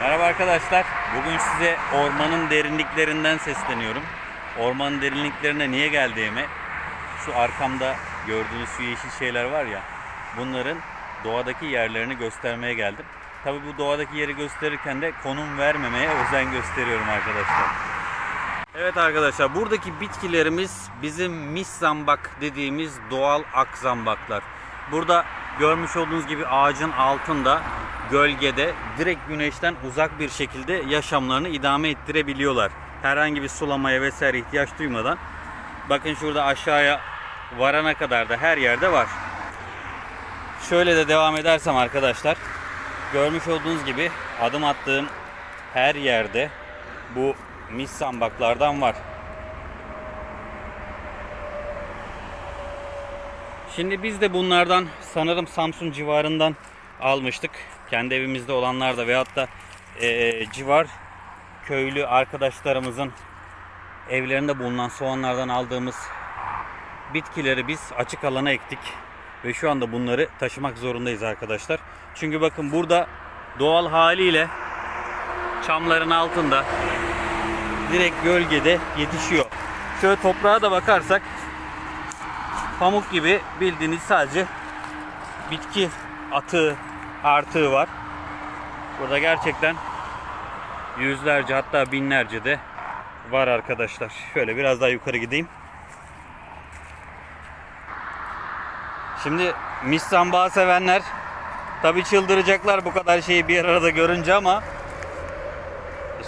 Merhaba arkadaşlar. Bugün size ormanın derinliklerinden sesleniyorum. Ormanın derinliklerine niye geldiğimi, şu arkamda gördüğünüz şu yeşil şeyler var ya, bunların doğadaki yerlerini göstermeye geldim. Tabii bu doğadaki yeri gösterirken de konum vermemeye özen gösteriyorum arkadaşlar. Evet arkadaşlar buradaki bitkilerimiz bizim mis zambak dediğimiz doğal ak zambaklar. Burada görmüş olduğunuz gibi ağacın altında gölgede direkt güneşten uzak bir şekilde yaşamlarını idame ettirebiliyorlar. Herhangi bir sulamaya vesaire ihtiyaç duymadan. Bakın şurada aşağıya varana kadar da her yerde var. Şöyle de devam edersem arkadaşlar görmüş olduğunuz gibi adım attığım her yerde bu mis zambaklardan var. Şimdi biz de bunlardan sanırım Samsun civarından almıştık. Kendi evimizde olanlar da veyahut da eee, civar köylü arkadaşlarımızın evlerinde bulunan soğanlardan aldığımız bitkileri biz açık alana ektik. Ve şu anda bunları taşımak zorundayız arkadaşlar. Çünkü bakın burada doğal haliyle çamların altında direkt gölgede yetişiyor. Şöyle toprağa da bakarsak pamuk gibi bildiğiniz sadece bitki atığı artığı var. Burada gerçekten yüzlerce hatta binlerce de var arkadaşlar. Şöyle biraz daha yukarı gideyim. Şimdi mis sambağı sevenler tabi çıldıracaklar bu kadar şeyi bir arada görünce ama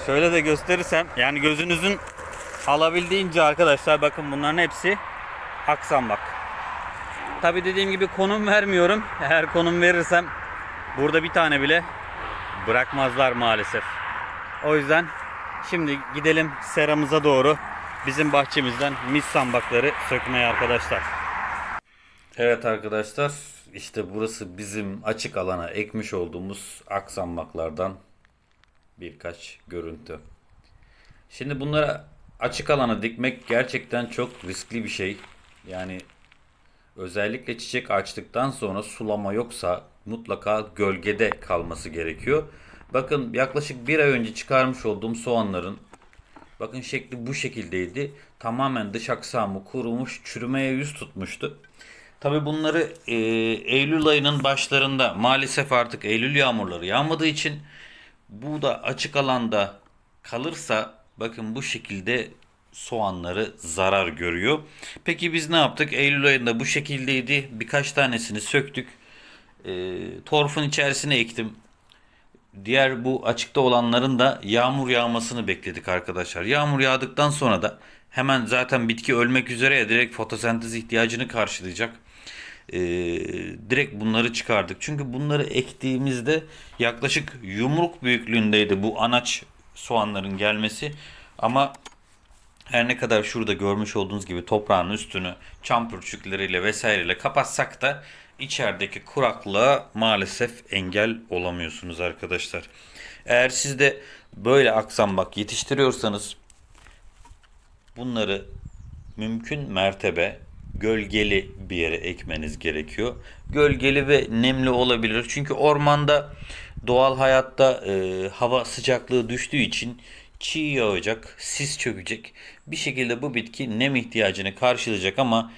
şöyle de gösterirsem yani gözünüzün alabildiğince arkadaşlar bakın bunların hepsi aksambak. Tabi dediğim gibi konum vermiyorum. Eğer konum verirsem burada bir tane bile bırakmazlar maalesef. O yüzden şimdi gidelim seramıza doğru bizim bahçemizden mis sambakları sökmeye arkadaşlar. Evet arkadaşlar işte burası bizim açık alana ekmiş olduğumuz aksambaklardan birkaç görüntü. Şimdi bunları açık alana dikmek gerçekten çok riskli bir şey. Yani özellikle çiçek açtıktan sonra sulama yoksa mutlaka gölgede kalması gerekiyor. Bakın yaklaşık bir ay önce çıkarmış olduğum soğanların bakın şekli bu şekildeydi. Tamamen dış aksamı kurumuş, çürümeye yüz tutmuştu. Tabi bunları e, Eylül ayının başlarında maalesef artık Eylül yağmurları yağmadığı için bu da açık alanda kalırsa bakın bu şekilde soğanları zarar görüyor. Peki biz ne yaptık? Eylül ayında bu şekildeydi. Birkaç tanesini söktük. E, torfun içerisine ektim. Diğer bu açıkta olanların da yağmur yağmasını bekledik arkadaşlar. Yağmur yağdıktan sonra da hemen zaten bitki ölmek üzere ya direkt fotosentez ihtiyacını karşılayacak. Ee, direkt bunları çıkardık. Çünkü bunları ektiğimizde yaklaşık yumruk büyüklüğündeydi bu anaç soğanların gelmesi. Ama her ne kadar şurada görmüş olduğunuz gibi toprağın üstünü çam pürçükleriyle vesaireyle kapatsak da içerideki kuraklığa maalesef engel olamıyorsunuz arkadaşlar. Eğer siz de böyle aksambak yetiştiriyorsanız bunları mümkün mertebe gölgeli bir yere ekmeniz gerekiyor. Gölgeli ve nemli olabilir. Çünkü ormanda doğal hayatta e, hava sıcaklığı düştüğü için çiğ yağacak, sis çökecek. Bir şekilde bu bitki nem ihtiyacını karşılayacak ama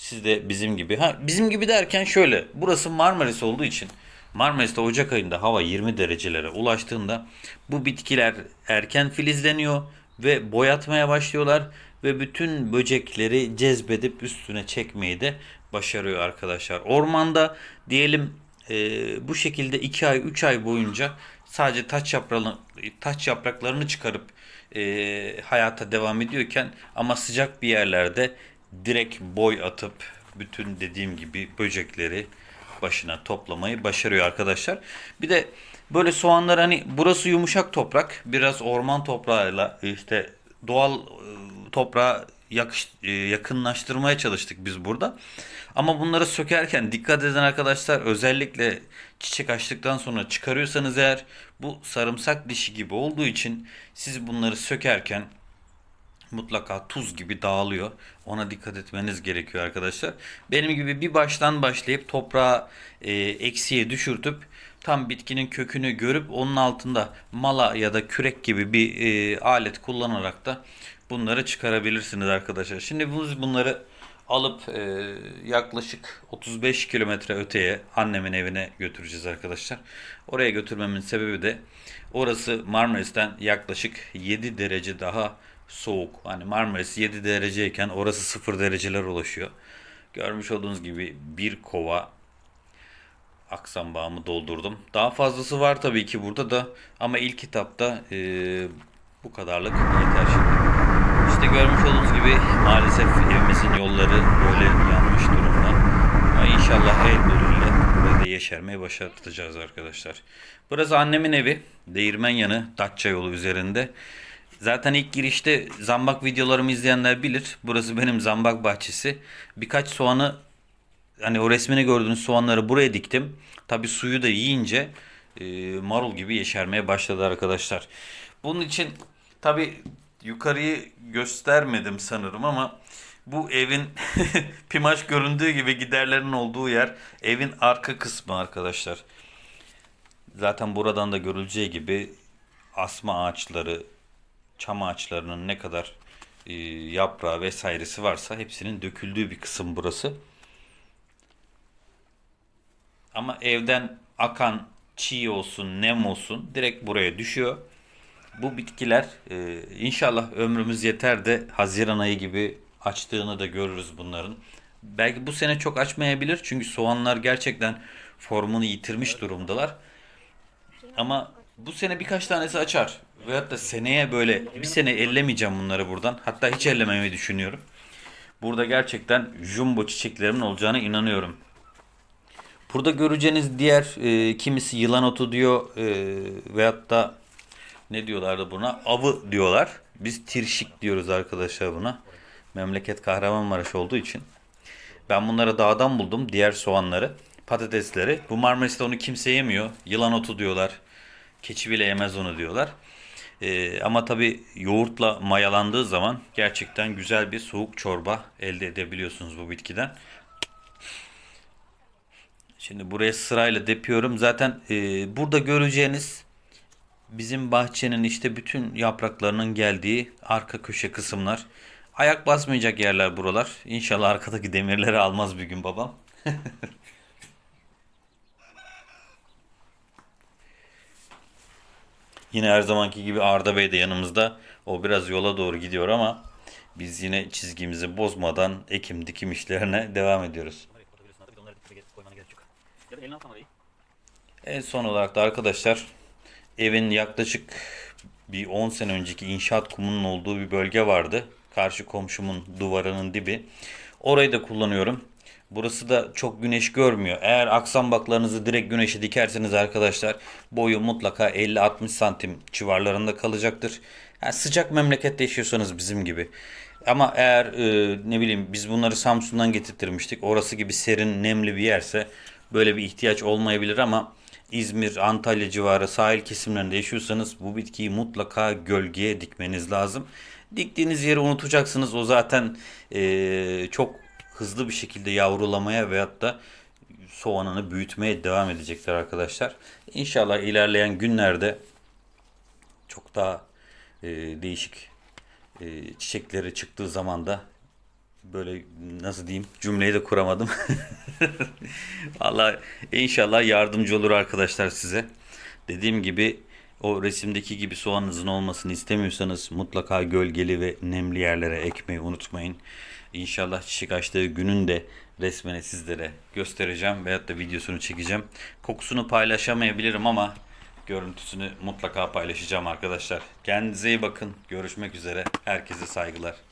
siz de bizim gibi. Ha bizim gibi derken şöyle. Burası Marmaris olduğu için Marmaris'te Ocak ayında hava 20 derecelere ulaştığında bu bitkiler erken filizleniyor ve boyatmaya başlıyorlar ve bütün böcekleri cezbedip üstüne çekmeyi de başarıyor arkadaşlar. Ormanda diyelim e, bu şekilde 2 ay 3 ay boyunca sadece taç yaprağını taç yapraklarını çıkarıp e, hayata devam ediyorken ama sıcak bir yerlerde direkt boy atıp bütün dediğim gibi böcekleri başına toplamayı başarıyor arkadaşlar. Bir de böyle soğanlar hani burası yumuşak toprak biraz orman toprağıyla işte doğal e, toprağa yakış, e, yakınlaştırmaya çalıştık biz burada. Ama bunları sökerken dikkat edin arkadaşlar özellikle çiçek açtıktan sonra çıkarıyorsanız eğer bu sarımsak dişi gibi olduğu için siz bunları sökerken mutlaka tuz gibi dağılıyor. Ona dikkat etmeniz gerekiyor arkadaşlar. Benim gibi bir baştan başlayıp toprağı e, eksiye düşürtüp tam bitkinin kökünü görüp onun altında mala ya da kürek gibi bir e, alet kullanarak da bunları çıkarabilirsiniz arkadaşlar. Şimdi biz bunları alıp e, yaklaşık 35 kilometre öteye annemin evine götüreceğiz arkadaşlar. Oraya götürmemin sebebi de orası Marmaris'ten yaklaşık 7 derece daha soğuk. Hani Marmaris 7 dereceyken orası 0 dereceler ulaşıyor. Görmüş olduğunuz gibi bir kova aksam bağımı doldurdum. Daha fazlası var tabii ki burada da ama ilk kitapta e, bu kadarlık yeter şimdi. İşte görmüş olduğunuz gibi maalesef evimizin yolları böyle yanmış durumda. Ama inşallah el birliğiyle burayı da yeşermeyi başartacağız arkadaşlar. Burası annemin evi. Değirmen yanı Datça yolu üzerinde. Zaten ilk girişte zambak videolarımı izleyenler bilir. Burası benim zambak bahçesi. Birkaç soğanı hani o resmini gördüğünüz soğanları buraya diktim. Tabi suyu da yiyince e, marul gibi yeşermeye başladı arkadaşlar. Bunun için tabi yukarıyı göstermedim sanırım ama bu evin pimaş göründüğü gibi giderlerin olduğu yer evin arka kısmı arkadaşlar. Zaten buradan da görüleceği gibi asma ağaçları, çam ağaçlarının ne kadar e, yaprağı vesairesi varsa hepsinin döküldüğü bir kısım burası. Ama evden akan çiğ olsun, nem olsun direkt buraya düşüyor. Bu bitkiler e, inşallah ömrümüz yeter de Haziran ayı gibi açtığını da görürüz bunların. Belki bu sene çok açmayabilir çünkü soğanlar gerçekten formunu yitirmiş durumdalar. Ama bu sene birkaç tanesi açar. Veyahut da seneye böyle bir sene ellemeyeceğim bunları buradan. Hatta hiç ellememeyi düşünüyorum. Burada gerçekten jumbo çiçeklerimin olacağına inanıyorum. Burada göreceğiniz diğer e, kimisi yılan otu diyor e, veyahut da ne diyorlardı buna? Avı diyorlar. Biz tirşik diyoruz arkadaşlar buna. Memleket Kahramanmaraş olduğu için. Ben bunları dağdan buldum. Diğer soğanları, patatesleri. Bu Marmaris'te onu kimse yemiyor. Yılan otu diyorlar. Keçi bile yemez onu diyorlar. Ee, ama tabi yoğurtla mayalandığı zaman gerçekten güzel bir soğuk çorba elde edebiliyorsunuz bu bitkiden. Şimdi buraya sırayla depiyorum. Zaten e, burada göreceğiniz bizim bahçenin işte bütün yapraklarının geldiği arka köşe kısımlar. Ayak basmayacak yerler buralar. İnşallah arkadaki demirleri almaz bir gün babam. Yine her zamanki gibi Arda Bey de yanımızda. O biraz yola doğru gidiyor ama biz yine çizgimizi bozmadan ekim dikim işlerine devam ediyoruz. En son olarak da arkadaşlar evin yaklaşık bir 10 sene önceki inşaat kumunun olduğu bir bölge vardı. Karşı komşumun duvarının dibi. Orayı da kullanıyorum. Burası da çok güneş görmüyor. Eğer aksambaklarınızı direkt güneşe dikerseniz arkadaşlar boyu mutlaka 50-60 santim civarlarında kalacaktır. Yani sıcak memlekette yaşıyorsanız bizim gibi. Ama eğer e, ne bileyim biz bunları Samsun'dan getirtmiştik. Orası gibi serin, nemli bir yerse böyle bir ihtiyaç olmayabilir ama İzmir, Antalya civarı sahil kesimlerinde yaşıyorsanız bu bitkiyi mutlaka gölgeye dikmeniz lazım. Diktiğiniz yeri unutacaksınız. O zaten e, çok hızlı bir şekilde yavrulamaya veyahut da soğanını büyütmeye devam edecekler arkadaşlar. İnşallah ilerleyen günlerde çok daha e, değişik e, çiçekleri çıktığı zaman da böyle nasıl diyeyim cümleyi de kuramadım. Vallahi inşallah yardımcı olur arkadaşlar size. Dediğim gibi o resimdeki gibi soğanınızın olmasını istemiyorsanız mutlaka gölgeli ve nemli yerlere ekmeyi unutmayın. İnşallah çiçek açtığı günün de resmini sizlere göstereceğim veyahut da videosunu çekeceğim. Kokusunu paylaşamayabilirim ama görüntüsünü mutlaka paylaşacağım arkadaşlar. Kendinize iyi bakın. Görüşmek üzere. Herkese saygılar.